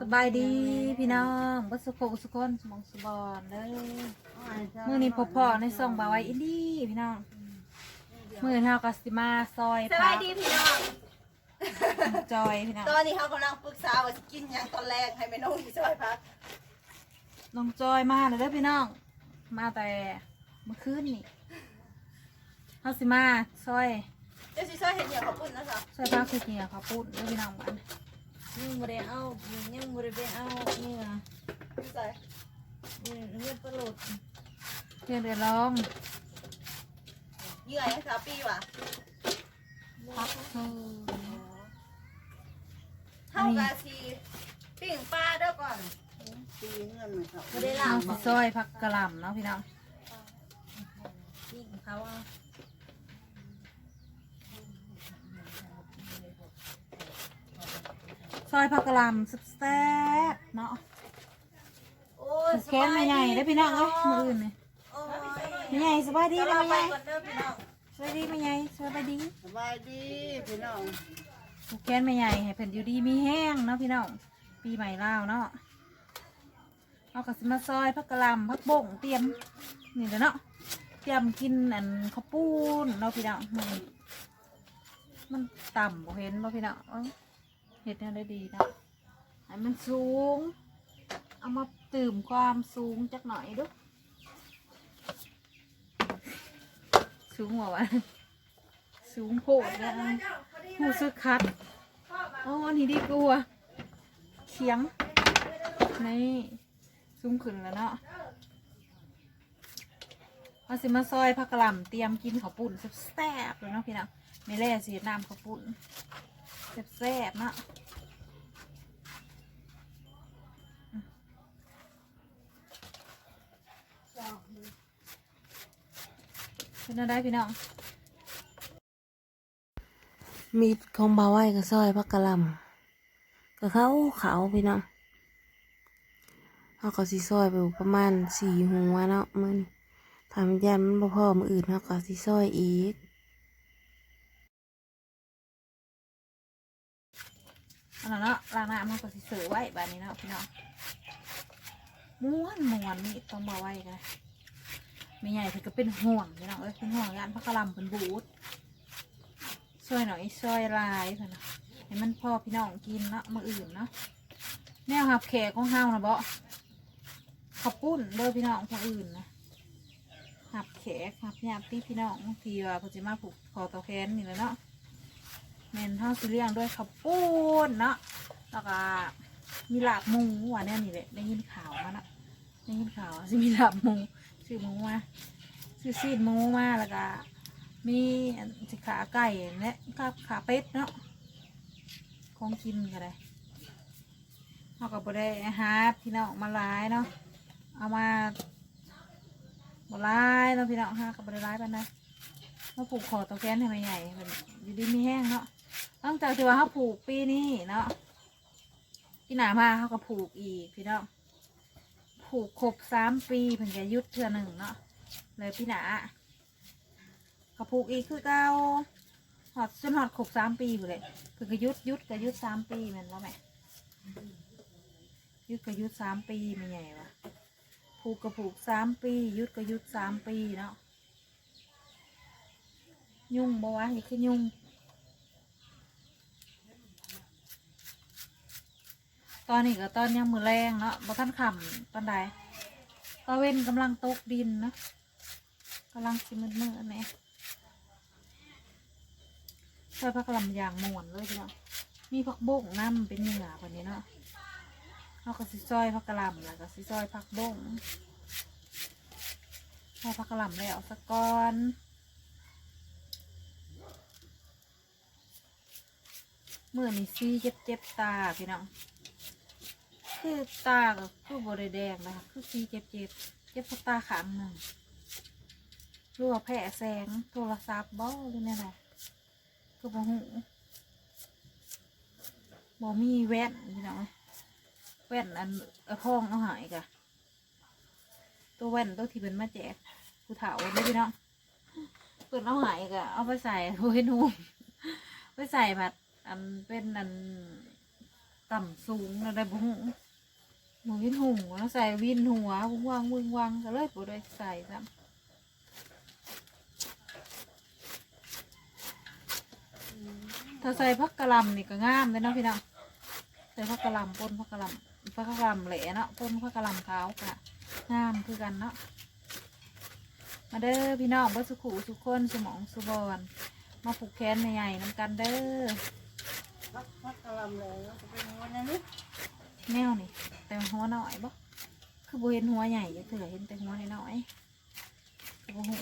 สบายดีพี่น้องบัสุโขสุคนสมองสบอนเด้อมื่อนี้พบพ่อในซ่องบาวไว้อินดี้พี่น้องมื่อนี้เฮาก็สิมาซอยสวัสดีพี่น้องจอยพี่น้องตอนนี้เขากำลังปรึกษาว่าจะกินอย่างตอนแรกให้แม่น้องที่ซอยพักน้องจอยมาเลยเด้อพี่น้อง มาแต่เมื่อคืนนี่เฮาสิมาซอยเจ้าซีซอยเห็นอย่างขอบคุณนะคะซอยปลาคือเกียข้าวปุ้นเด้อพี่น้องบ้าน ยังบ่ได้เอายังบ่ได้ไปเอาเนื้อพี่ซอยเนื้อเนื้อปลาโหลดเพื่อนเดือดร้องเหยื่อยังสาปีว่ะพักเธอเท่ากับทีปิ้งปลาเด้อก่อนตีเงินมันครับบ่ได้เอาลาบสิซอยผักกะหล่ำเนาะพี่น้องปิ้งเขาเอา ซอยผักกะหล่ำแซ่บๆเนาะโอ้ยแค้นไม่ใหญ่ได้อพี่น้องเอ้ยมืออื่นนี่โอ้ยไม่ใหญ่สบายดีเดี๋ยวแล้เราวไปไม่ใหญ่ก่อนเด้อพี่น้องสบายดีไม่ใหญ่สบายดีสบายดีพี่น้องผูกแค้นไม่ใหญ่ให้เพิ่นอยู่ดีมีแห้งเนาะพี่น้องปีใหม่ลาวเนาะเอากระสิมาซอยผักกะหล่ำผักบ่งเตรียมนี่แหละเนาะเตรียมกินอันข้าวปุ้นเนาะพี่น้องมื้อนี้มันต่ำบ่เห็นบ่พี่น้องเอ้า เฮ็ดแนวได้ดีนะให้มันสูง เอามาตื่มความสูงจักหน่อยดูสูงกว่าวะสูงโพดแล้วหูซึกคัดอ๋ออันนี้ดีกว่าเขียงนี่สูงขึ้นแล้วเนาะมาสิมาซอยผักกะหล่ำเตรียมกินข้าวปุ้นแซ่บๆเลยเนาะพี่น้องไม่แล่สีน้ำข้าวปุ้น แซ่บๆเนาะเป็นอะไรพี่น้อง มีดของบาวไว้ก็ซอยผักกะลำก็เขาขาวพี่น้องเฮาก็สิซอยไปประมาณสี่หัวเนาะมื้อนี้ทำยันมันบ่พอมืออื่นเฮาก็สิซอยอีก นนั้นเนาะล้างน้ำมันก็สิเสือไว้แบบนี้เนาะพี่น้องม้วนม้วนนี่ต้องมาไว้กันไม่ใหญ่เพิ่นก็เป็นห่วงพี่น้องเอ้ยเป็นห่วงงานพักกะลำเป็นบูดช่วยหน่อยช่วยลายเพิ่นนะให้มันพอพี่น้องกินเนาะมืออื่นเนาะแนวหับแขกของเฮานะเบาขับปุ้นเด้อพี่น้องคนอื่นนะหับแขกหับญาติพี่น้องบางทีว่าเพิ่นจะมาผูกคอตะแคนนี่แหละเนาะ มนเท่าสิเลี้ยงด้วยข้าวปุ้นเนาะแล้วก็มีลาบหมูว่าแน่นี่แหละได้ยินข่าวมาเนาะได้ยินข่าวว่าสิมีลาบหมูซื้อหมูมาซื้อซีดหมูมาแล้วก็มีสิขาไก่และก็ขาเป็ดเนาะของกินก็ได้เราก็บ่ได้หาพี่น้องมาหลายเนาะเอามาบ่หลายเนาะพี่น้องฮะก็บ่ได้ลายปานใดมาผูกคอตัวแกนให้มันใหญ่มันอยู่ดีมีแห้งเนาะ ตั้งจากที่ว่าเขาผูกปีนี้เนาะพี่หนามาเขาก็ผูกอีกพี่น้องผูกครบสามปีเพิ่งจะยุดเทือหนึ่งเนาะเลยพี่หนาก็ผูกอีกคือเก่าหอดจนหอดครบสามปีไปเลยเพิ่งก็ยุดยุดก็ยุดสามปีมันว่าแม่ยุดก็ยุดสามปีไม่ใหญ่วะผูกก็ผูกสามปี ยุดก็ยุดสามปีเนาะยุ่งบ่วะนี่คือยุ่ง ตอนนี้ก็ตอนยังมือแรงเนาะบ่ทันขำปานใดตะเว้นกำลังตกดินนะกำลังสิมืดมืดๆนี่ใส่ผักกะหล่ำยางม่วนเลยพี่น้องมีผักบงน้ำเป็นเหงื่อคนนี้เนาะเขาก็สิซอยผักกะหล่ำแล้วก็สิซอยผักบงพอผักกะหล่ำแล้วสักก้อนมื่อนี่ซีเจ็บเจ็บตาพี่น้อง คือตาก็คือบริแดงนะคะคือซีเจ็บเจ็บเจ็บพตาขางหนึ่งรู้ว่าแผลแสงโทรศัพท์บ่หรือแน่ไหนคือบ่หูบ่มีแว่นพี่น้องแว่นอันเอาทองเอาหายกะตัวแว่นตัวที่เป็นมาแจกผู้เฒ่าเลยพี่น้องเปิดเอาหายกะเอาไปใส่โอ้ยหนูไปใส่แบบอันเป็นอันต่ำสูงอะไรบุหู หมูวินหุงแล้วใส่วินหัววงวางวงวางก็เลยบ่ได้ใส่ซ้ำถ้าใส่พักกะหล่ำนี่ก็งามเลยเนาะพี่น้องใส่พักกะหล่ำปนพักกะหล่ำพักกะหล่ำแหล่เนาะปนพักกะหล่ำขาวค่ะงามคือกันเนาะมาเด้อพี่น้องเบ่สุขุสุขคนสมองสุบอนมาผูกแขนใหญ่ๆน้ำกันเด้อพักพักกะลำเลยจะเป็นวันนี้แนวนี่แต่ หัวน้อยบ่คือบ่เห็นหัวใหญ่จะเถื่อเห็นแต่หัวน้อยๆคือบ่หู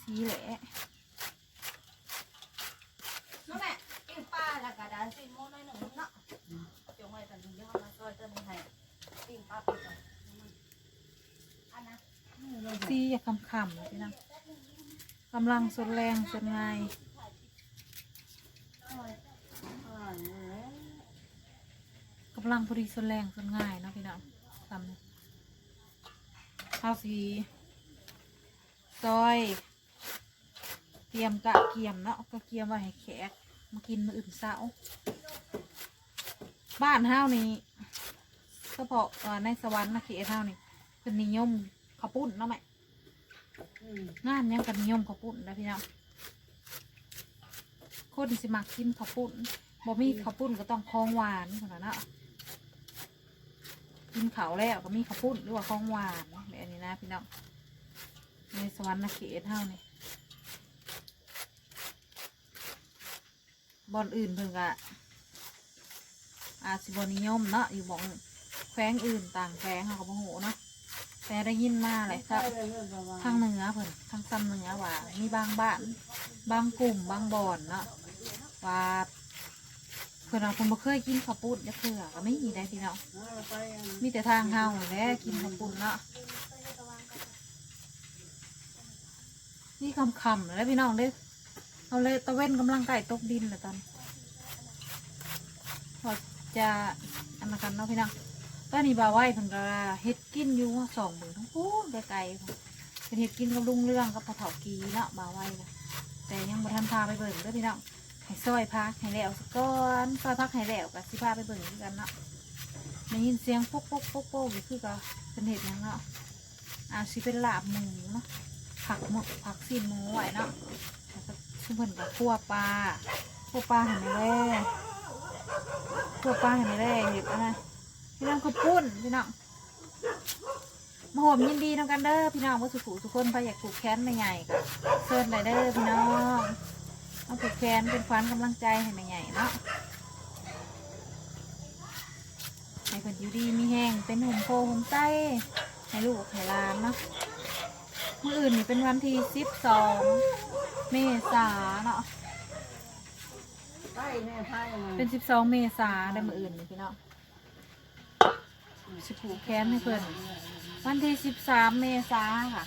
สีแหละน้องแม่ปิ้งปลาแล้วก็ได้สิโม่น้อยหนึ่งเนาะจงไว้ตอนนี้ย่อมาซอยต้นนี้ให้ปิ้งปลาปิ้งก่อนอันนะสีอยากคำๆเลยพี่น้องกำลังสุดแรงสุดง่าย อ่านเลย กำลังพอดีสุดแรงสุดง่ายเนาะพี่น้องทำเนี่ยเอาสีซอย เตรียมกะเกียมเนาะกะเกียมไว้ให้แขกมากินมืออื่นเช้าบ้านเฮานี่เฉพาะในสวรรค์นะเขตเฮานี่เป็นนิยมข้าวปุ้นเนาะแม่งานยังกันนิยมข้าวปุ้นนะพี่น้องคนสิมักกินข้าวปุ้นบ่มีข้าวปุ้นก็ต้องของหวานขนาดนั้น กินเขาแล้วก็มีข้าวปุ้นหรือว่าของหวานแบบนี้นะพี่น้องในสวรรค์นะเขตเฮานี่บอนอื่นเพิ่นก็อาจสิบ่นิยมเนาะอยู่หมองแขวงอื่นต่างแขวงเขาก็บ่ฮู้เนาะแต่ได้ยินมาแหละครับใช่เลยเรื่องประมาณทางเหนือเพิ่นทางซ้ำเหนือว่ามีบางบ้าน บางกลุ่มบางบ่อนเนาะว่า เพิ่นเอาเพิ่นบ่เคยกินข้าวปุ้นจักเทื่อก็ไม่มีได้พี่น้องเอาไปอันมีแต่ทางเฮาแหละกินข้าวปุ้นเนาะนี่คำคำๆแล้วพี่น้องเด้เอาเลยตะเว้นกำลังไก่ตกดินเลยตอนพอจะอันนั้นกันเนาะพี่น้องตอนนี้บาไหวเพิ่นก็เฮ็ดกินอยู่สองมื้อทั้งคู่ไกลๆเป็นเห็ดกินกับลุงเรื่องกับปลาเถากีเนาะมาไว้นะแต่ยังบ่ทันพาไปเบิ่งเด้อพี่น้อง ให้ซอยพักให้แล้วสักก้อนซอยพักให้แล้วกับสิพาไปเบิ่งคือกันเนาะได้ยินเสียงปุ๊กปุ๊กปุ๊กปุ๊กอยู่คือกับเป็นเห็ดยังเนาะอาสิเป็นลาบหมูเนาะผักหมกผักซีหมูไว้เนาะแล้วก็ชุมเพิ่นกับคั่วปลาคั่วปลาเห็นไหมแล่คั่วปลาเห็นไหมแล่เห็ดอะไรพี่น้องข้าวปุ้นพี่น้องมาโหมยินดีน้องกันเด้อพี่น้องว่าสุขุทุกคนไปอยากผูกแขนไม่ใหญ่ก็เชิญเลยเด้อพี่น้อง เอาผูกแขนเป็นขวัญกำลังใจให้ไม่ใหญ่เนาะให้คนอยู่ดีมีแห้งเป็นหุ่มโพหุ่มไส้ให้ลูกให้ลานเนาะเมื่ออื่นนี่เป็นวันที่สิบสองเมษาเนาะไเป็นสิบสองเมษาได้มื่ออื่นนี่พี่เน้องสิผูกแขนให้เพื่อนวันที่สิบสามเมษาค่ะ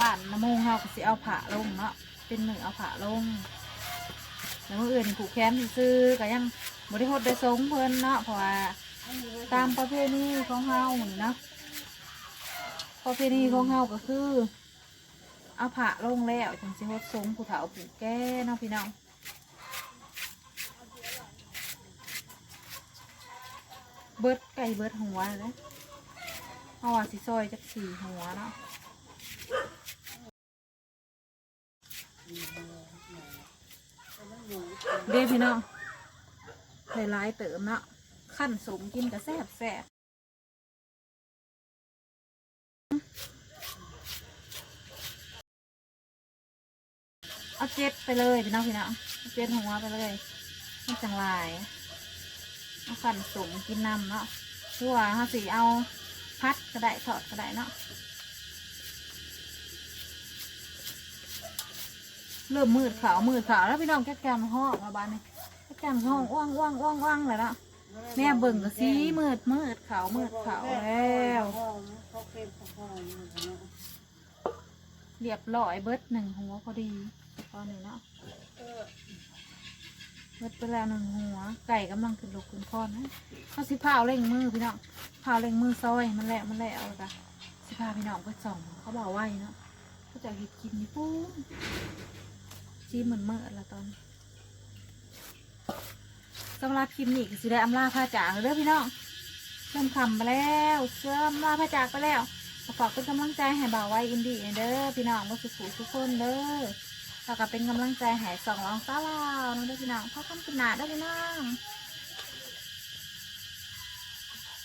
บ้านน้ำมงเฮาก็สิเอาผ้าลงเนาะเป็นมือเอาผ้าลง แล้วมื่ออื่นผูกแขนซื้อก็ยังบริโภคได้สงเพิ่นเนาะเพราะว่าตามประเพณีของเฮาเนาะประเพณีของเฮาก็คือเอาผ้าลงแล้วจังสิฮดสงผู้เฒ่าผู้แก่เนาะพี่น้องเบิดไก่เบิดหัวเลยเพราะว่าสิซอยจักสี่หัวเนาะ เด้พี่น้องใส่ลายเติมเนาะขั้นสมกินกับแซ่บแซ่บเอาเจ็ดไปเลยพี่น้องพี่น้องเอาเจ็ดหัวไปเลยไม่จังลายเอาขันสมกินน้ำเนาะคือว่าเขาสีเอาพัดก็ได้ทอดก็ได้เนาะ เริ่มมืดขาวมืดขาวแล้วพี่น้องแก้แกมห้องมาบ้านนี่แก้แกมห้องว่างว่างว่างว่างเลยเนะแม่เบิ่งก็สีมืดมืดขาวมืดขาวแล้วเขาเก็บเขาพ่ออยู่นะเรียบร้อยเบิดหนึ่งหัวพอดีตอนนี้เนาะเบิดไปแล้วหนึ่งหัว ไก่กำลังขึ้นลูกขึ้นคอนนะเขาสิพาเอาเร่งมือพี่น้องพาเอาเร่งมือซอยมันแหละมันแหละเอาละสิพาพี่น้องไปส่องเขาบอกไว้เนาะเขาจะเห็ดกินนี่ปุ้ม จีเหมือนเมื่อละตอนสำหรับคลิปนี้ก็สิได้อำลาผ้าจากเด้อพี่น้องเริ่มคำไปแล้วเริ่มลาผ้าจากไปแล้วฝากเป็นกำลังใจให้บ่าวไว้อินดี้เด้อพี่น้องมาสุขทุกคนเด้อแล้วก็เป็นกำลังใจให้สองรองสาวลาวเด้อพี่น้องพ่อคำกินหนาเด้อพี่น้อง